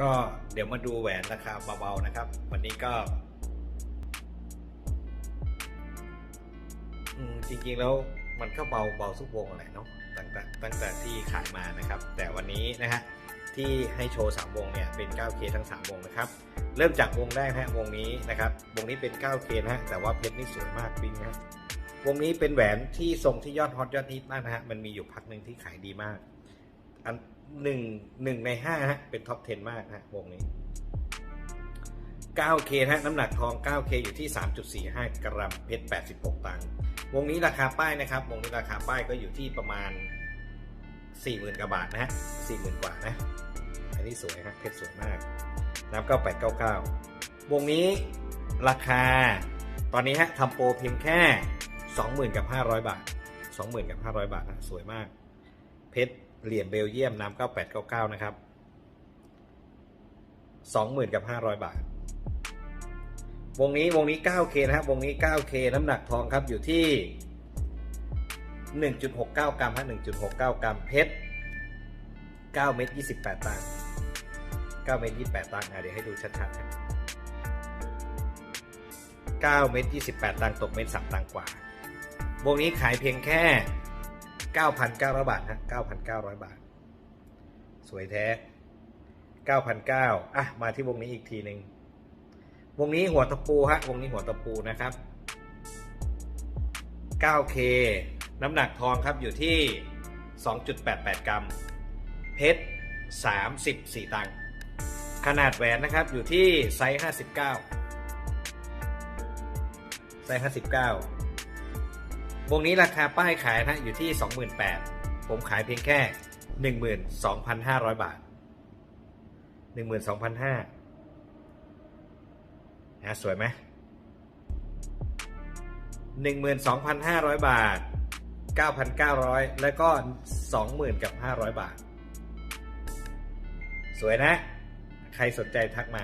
ก็เดี๋ยวมาดูแหวนราคาเบาๆนะครับ วันนี้ก็จริงๆแล้วมันก็เบาเบาทุกวงแหละเนาะตั้งแต่ตั้งแต่ที่ขายมานะครับ แต่วันนี้นะฮะที่ให้โชว์3วงเนี่ยเป็น 9K ทั้ง 3 วงนะครับ เริ่มจากวงแรกนะฮะวงนี้นะครับ วงนี้เป็น 9K นะฮะแต่ว่าเพชรนี่สวยมากปิงนะฮะวงนี้เป็นแหวนที่ทรงที่ยอดฮอตยอดฮิตมากนะฮะมันมีอยู่พักหนึ่งที่ขายดีมาก อันหนึ่งหนึ่งในห้าฮะเป็นท็อป 10 มากฮะวงนี้ 9K ฮะน้ำหนักทอง 9K อยู่ที่ 3.45 กรัมเพชร 86 ตังค์วงนี้ราคาป้ายนะครับ วงนี้ราคาป้ายก็อยู่ที่ประมาณ 40,000กว่าบาทนะฮะ40,000 กว่านะ อันนี้สวยฮะเพชรสวยมาก น้ำ9899 วงนี้ราคาตอนนี้ฮะทำโปรเพียงแค่ 20,000กับ500 บาท 20,000กับ500 บาทนะสวยมาก เพชร เหรียญเบลเยียมน้ำ9899นะครับ20,000กับ500บาท วงนี้วงนี้ 9K นะครับวงนี้ 9K น้ำหนักทองครับอยู่ที่ 1.69 กรัมฮะ1.69 กรัมเพชร9เมตร28 ตังค์9เมตร28 ตังค์อะเดี๋ยวให้ดูชัดๆนะ9เมตร28 ตังค์ตกเมตร3ตังค์กว่า วงนี้ขายเพียงแค่ 9,900 บาทฮะ9,900 บาท สวยแท้ 9,900อะ มาที่วงนี้อีกทีหนึ่งวงนี้หัวตะปูฮะวงนี้หัวตะปูนะครับ 9K น้ำหนักทองครับอยู่ที่ 2.88 กรัม เพชร 34 ตังค์ขนาดแหวนนะครับอยู่ที่ไซส์ 59 ไซส์ 59 วงนี้ราคาป้ายขายนะอยู่ที่ 28,000ผมขายเพียงแค่ 12,500 บาท 12,500นะสวยไหม12,500 บาท 9,900 แล้วก็ 20,000กับ500 บาท สวยนะ ใครสนใจทักมา